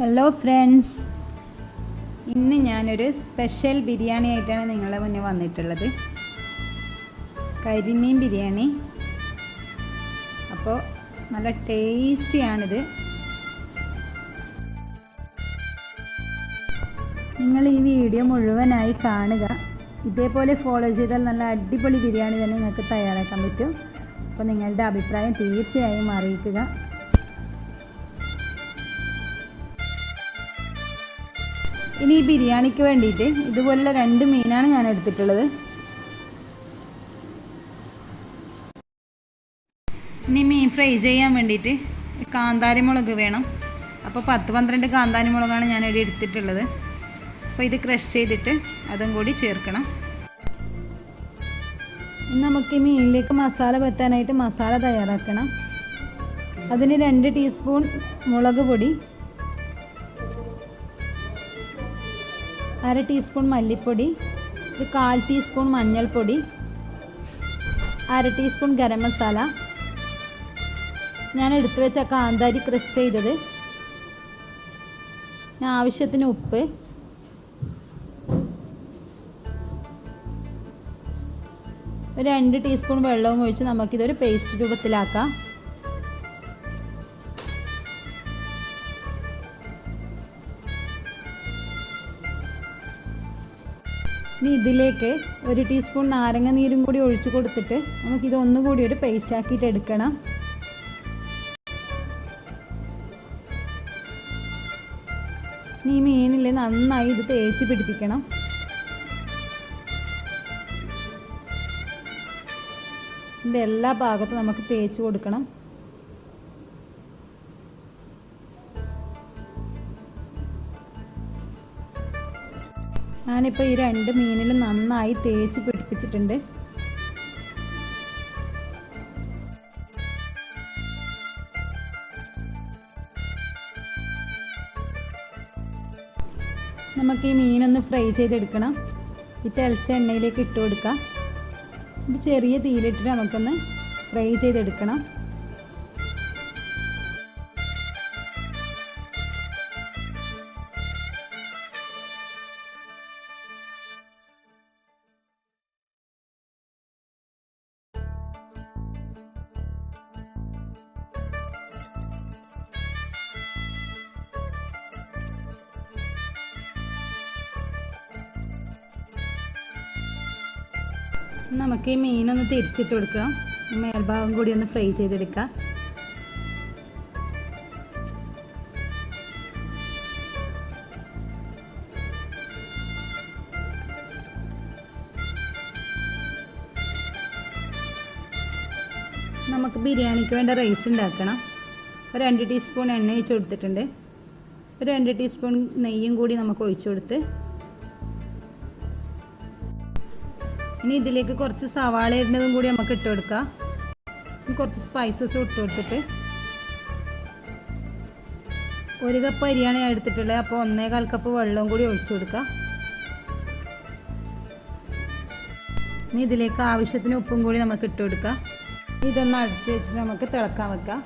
Hello friends ഇന്ന് ഞാനൊരു special biryani ആയിട്ടാണ് നിങ്ങളെ മുന്നേ വന്നിട്ടുള്ളത്. കരിമീൻ ബിരിയാണി. അപ്പോൾ നല്ല ടേസ്റ്റിയാണിത് നിങ്ങൾ ഈ വീഡിയോ മുഴുവനായി കാണുക. ഇതേപോലെ ഫോളോ ചെയ്താൽ നല്ല അടിപൊളി ബിരിയാണി തന്നെ നിങ്ങൾക്ക് തയ്യാറാക്കാൻ പറ്റും. അപ്പോൾ നിങ്ങളുടെ അഭിപ്രായം തീർച്ചയായും അറിയിക്കുക. ഇനി ഈ ബിരിയാണിക്ക് വേണ്ടിയിട്ട് ഇതുപോലുള്ള രണ്ട് മീനാണ് ഞാൻ എടുത്തിട്ടുള്ളത്. ഇനി മീൻ ഫ്രൈ ചെയ്യാൻ വേണ്ടിയിട്ട് കാന്താരി മുളക് വേണം. അപ്പോൾ പത്ത് പന്ത്രണ്ട് കാന്താരി മുളകാണ് ഞാൻ ഇവിടെ എടുത്തിട്ടുള്ളത്. അപ്പോൾ ഇത് ക്രഷ് ചെയ്തിട്ട് അതും കൂടി ചേർക്കണം. നമുക്ക് ഈ മീനിലേക്ക് മസാല പറ്റാനായിട്ട് മസാല തയ്യാറാക്കണം. അതിന് രണ്ട് ടീസ്പൂൺ മുളക് പൊടി അര ടീസ്പൂൺ മല്ലിപ്പൊടി ഒരു കാൽ ടീസ്പൂൺ മഞ്ഞൾപ്പൊടി അര ടീസ്പൂൺ ഗരം മസാല. ഞാൻ എടുത്തു വെച്ച കാന്താരി ക്രഷ് ചെയ്തത്. ആവശ്യത്തിന് ഉപ്പ്. ഒരു രണ്ട് ടീസ്പൂൺ വെള്ളവും ഒഴിച്ച് നമുക്കിതൊരു പേസ്റ്റ് രൂപത്തിലാക്കാം. ഇനി ഇതിലേക്ക് ഒരു ടീസ്പൂൺ നാരങ്ങ നീരും കൂടി ഒഴിച്ചു കൊടുത്തിട്ട് നമുക്കിത് ഒന്നുകൂടി ഒരു പേസ്റ്റ് ആക്കിയിട്ട് എടുക്കണം. ഇനി ഈ മീനിൽ നന്നായി ഇത് തേച്ച് പിടിപ്പിക്കണം. ഇതിന്റെ എല്ലാ ഭാഗത്തും നമുക്ക് തേച്ച് കൊടുക്കണം. ഞാനിപ്പോൾ ഈ രണ്ട് മീനിലും നന്നായി തേച്ച് പിടിപ്പിച്ചിട്ടുണ്ട്. നമുക്ക് ഈ മീനൊന്ന് ഫ്രൈ ചെയ്തെടുക്കണം. ഈ തിളച്ച എണ്ണയിലേക്ക് ഇട്ട് കൊടുക്കാം. ഇത് ചെറിയ തീയിലിട്ടിട്ട് നമുക്കൊന്ന് ഫ്രൈ ചെയ്തെടുക്കണം. നമുക്ക് ഈ മീനൊന്ന് തിരിച്ചിട്ട് കൊടുക്കാം മേൽഭാഗം കൂടി ഒന്ന് ഫ്രൈ ചെയ്തെടുക്കാം നമുക്ക് ബിരിയാണിക്ക് വേണ്ട റൈസ് ഉണ്ടാക്കണം. ഒരു രണ്ട് ടീസ്പൂൺ എണ്ണ ഒഴിച്ച് കൊടുത്തിട്ടുണ്ട്. ഒരു രണ്ട് ടീസ്പൂൺ നെയ്യും കൂടി നമുക്ക് ഒഴിച്ചു കൊടുത്ത് ഇനി ഇതിലേക്ക് കുറച്ച് സവാള ഇടുന്നതും കൂടി നമുക്ക് ഇട്ട് കൊടുക്കാം. കുറച്ച് സ്പൈസസ് ഇട്ട് കൊടുത്തിട്ട് ഒരു കപ്പ് അരിയാണ് ഞാൻ എടുത്തിട്ടുള്ളത്. അപ്പോൾ ഒന്നേകാൽ കപ്പ് വെള്ളവും കൂടി ഒഴിച്ചു കൊടുക്കാം. ഇനി ഇതിലേക്ക് ആവശ്യത്തിന് ഉപ്പും കൂടി നമുക്ക് ഇട്ട് കൊടുക്കാം. ഇതൊന്ന് അടിച്ച് വെച്ചിട്ട് നമുക്ക് തിളക്കാൻ വെക്കാം.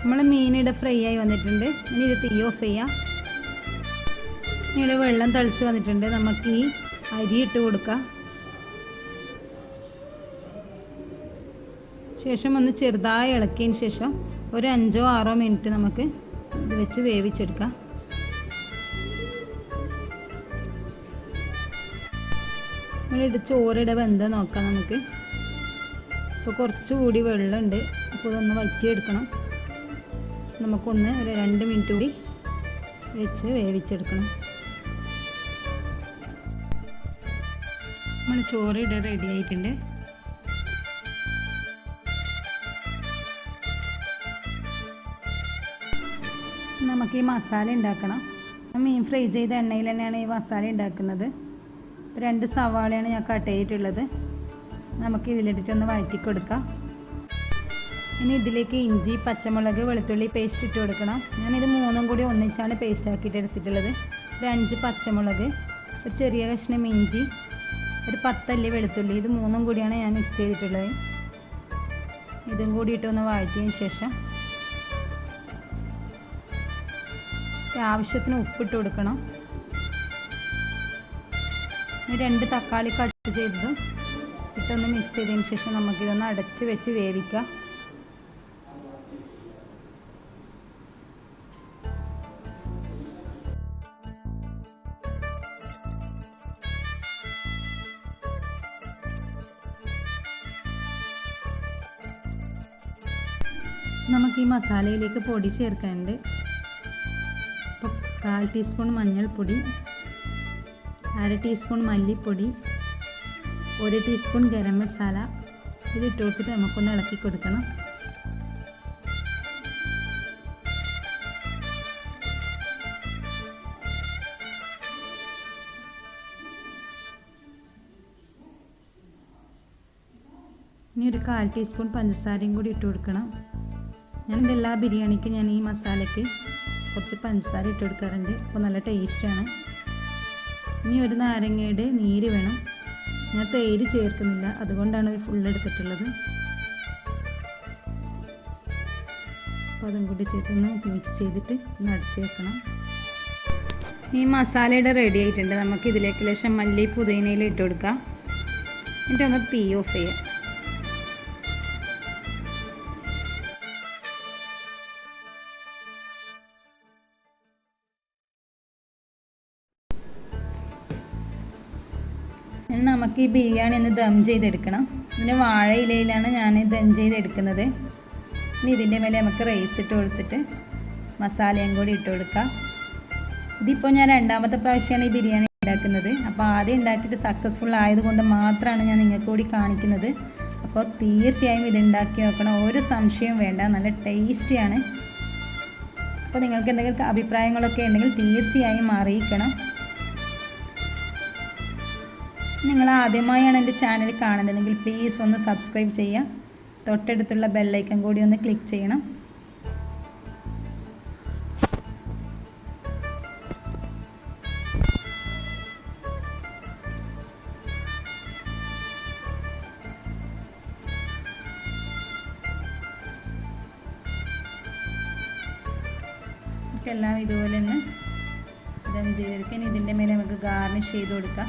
നമ്മൾ മീനിടെ ഫ്രൈ ആയി വന്നിട്ടുണ്ട്. ഇനി ഇത് തീ ഓഫ് ചെയ്യാം. ഇനി വെള്ളം തിളച്ച് വന്നിട്ടുണ്ട്. നമുക്ക് ഈ അരി ഇട്ട് കൊടുക്കുക ശേഷം ഒന്ന് ചെറുതായി ഇളക്കിയതിന് ശേഷം ഒരു അഞ്ചോ ആറോ മിനിറ്റ് നമുക്ക് ഇത് വെച്ച് വേവിച്ചെടുക്കാം. നമ്മളിട്ട് ചോറിട ബന്ധം നോക്കാം നമുക്ക്. ഇപ്പോൾ കുറച്ചുകൂടി വെള്ളമുണ്ട്. അപ്പോൾ ഇതൊന്ന് വറ്റിയെടുക്കണം. നമുക്കൊന്ന് ഒരു രണ്ട് മിനിറ്റ് കൂടി വെച്ച് വേവിച്ചെടുക്കണം. നമ്മൾ ചോറ് ഇവിടെ റെഡി ആയിട്ടുണ്ട്. നമുക്ക് ഈ മസാല ഉണ്ടാക്കണം. മീൻ ഫ്രൈ ചെയ്ത എണ്ണയിൽ തന്നെയാണ് ഈ മസാല ഉണ്ടാക്കുന്നത്. രണ്ട് സവാളയാണ് ഞാൻ കട്ട് ചെയ്തിട്ടുള്ളത്. നമുക്ക് ഇതിലിട്ടിട്ടൊന്ന് വഴറ്റി കൊടുക്കാം. ഇനി ഇതിലേക്ക് ഇഞ്ചി പച്ചമുളക് വെളുത്തുള്ളി പേസ്റ്റ് ഇട്ട് കൊടുക്കണം. ഞാനിത് മൂന്നും കൂടി ഒന്നിച്ചാണ് പേസ്റ്റ് ആക്കിയിട്ട് എടുത്തിട്ടുള്ളത്. ഒരു അഞ്ച് പച്ചമുളക് ഒരു ചെറിയ കഷ്ണം ഇഞ്ചി ഒരു പത്തല്ലി വെളുത്തുള്ളി. ഇത് മൂന്നും കൂടിയാണ് ഞാൻ മിക്സ് ചെയ്തിട്ടുള്ളത്. ഇതും കൂടിയിട്ട് ഒന്ന് വഴറ്റിയതിന് ശേഷം ആവശ്യത്തിന് ഉപ്പിട്ട് കൊടുക്കണം. ഈ രണ്ട് തക്കാളി കട്ട് ചെയ്തതും ഇട്ടൊന്ന് മിക്സ് ചെയ്തതിന് ശേഷം നമുക്കിതൊന്ന് അടച്ച് വെച്ച് വേവിക്കാം. നമുക്ക് ഈ മസാലയിലേക്ക് പൊടി ചേർക്കാനുണ്ട്. ഇപ്പോൾ കാൽ ടീസ്പൂൺ മഞ്ഞൾപ്പൊടി അര ടീസ്പൂൺ മല്ലിപ്പൊടി ഒരു ടീസ്പൂൺ ഗരം മസാല ഇത് ഇട്ട് നമുക്കൊന്ന് ഇളക്കി കൊടുക്കണം. ഇനി ഒരു കാൽ ടീസ്പൂൺ പഞ്ചസാരയും കൂടി ഇട്ട് കൊടുക്കണം. ഞാൻ എന്റെ എല്ലാ ബിരിയാണിക്കും ഞാൻ ഈ മസാലയ്ക്ക് കുറച്ച് പഞ്ചസാര ഇട്ട് കൊടുക്കാറുണ്ട്. അപ്പോൾ നല്ല ടേസ്റ്റാണ്. ഇനി ഒരു നാരങ്ങയുടെ നീര് വേണം. ഞാൻ തേര് ചേർക്കുന്നില്ല. അതുകൊണ്ടാണ് ഫുൾ എടുത്തിട്ടുള്ളത്. അപ്പോൾ അതും കൂടി ചേർത്തൊന്ന് മിക്സ് ചെയ്തിട്ട് ഒന്ന് അടച്ച് വെക്കണം. ഈ മസാലയുടെ റെഡി ആയിട്ടുണ്ട്. നമുക്ക് ഇതിലേക്ക് ലേശം മല്ലി പുതിനയിൽ ഇട്ട് കൊടുക്കാം. എന്നിട്ട് ഒന്ന് തീ ഓഫ് ചെയ്യാം. ഇനി നമുക്ക് ഈ ബിരിയാണി ഒന്ന് ദം ചെയ്തെടുക്കണം. ഇതിന് വാഴയിലയിലാണ് ഞാൻ ദം ചെയ്തെടുക്കുന്നത്. ഇനി ഇതിന്റെ മേലെ നമുക്ക് റൈസ് ഇട്ട് കൊടുത്തിട്ട് മസാലയും കൂടി ഇട്ട് കൊടുക്കാം. ഇതിപ്പോൾ ഞാൻ രണ്ടാമത്തെ പ്രാവശ്യമാണ് ഈ ബിരിയാണി ഉണ്ടാക്കുന്നത്. അപ്പോൾ ആദ്യം ഉണ്ടാക്കിയിട്ട് സക്സസ്ഫുൾ ആയതുകൊണ്ട് മാത്രമാണ് ഞാൻ നിങ്ങൾക്ക് കൂടി കാണിക്കുന്നത്. അപ്പോൾ തീർച്ചയായും ഇത് ഉണ്ടാക്കി നോക്കണം. ഒരു സംശയവും വേണ്ട. നല്ല ടേസ്റ്റിയാണ് അപ്പോൾ നിങ്ങൾക്ക് എന്തെങ്കിലും അഭിപ്രായങ്ങളൊക്കെ ഉണ്ടെങ്കിൽ തീർച്ചയായും അറിയിക്കണം. നിങ്ങൾ ആദ്യമായാണ് എന്റെ ചാനൽ കാണുന്നതെങ്കിൽ പ്ലീസ് ഒന്ന് സബ്സ്ക്രൈബ് ചെയ്യുക. തൊട്ടടുത്തുള്ള ബെല്ലൈക്കൻ കൂടി ഒന്ന് ക്ലിക്ക് ചെയ്യണം. എല്ലാം ഇതുപോലെ തന്നെ ദം ചെയ്തെടുക്കാൻ ഇതിന്റെ മേലെ നമുക്ക് ഗാർണിഷ് ചെയ്ത് കൊടുക്കാം.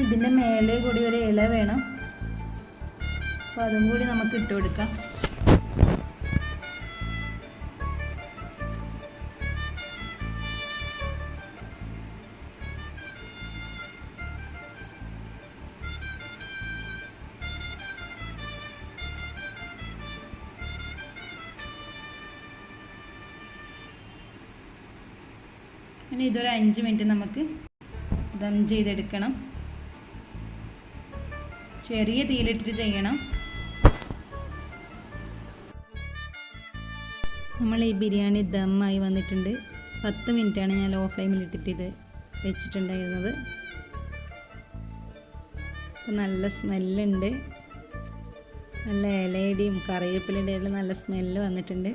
ഇതിന്റെ മേലെ കൂടി ഒരു ഇല വേണം. അപ്പോൾ അതും കൂടി നമുക്ക് ഇട്ട് കൊടുക്കാം. ഇനി ഇതൊരു അഞ്ച് മിനിറ്റ് നമുക്ക് ദം ചെയ്തെടുക്കണം. ചെറിയ തീയിലിട്ടിട്ട് ചെയ്യണം. നമ്മൾ ഈ ബിരിയാണി ദമ്മായി വന്നിട്ടുണ്ട്. പത്ത് മിനിറ്റാണ് ഞാൻ ലോ ഫ്ലെയിമിൽ ഇട്ടിട്ട് ഇത് വെച്ചിട്ടുണ്ടായിരുന്നത്. നല്ല സ്മെല്ലുണ്ട് നല്ല ഇലയുടെയും കറിവേപ്പിലയുടെ നല്ല സ്മെല്ല് വന്നിട്ടുണ്ട്.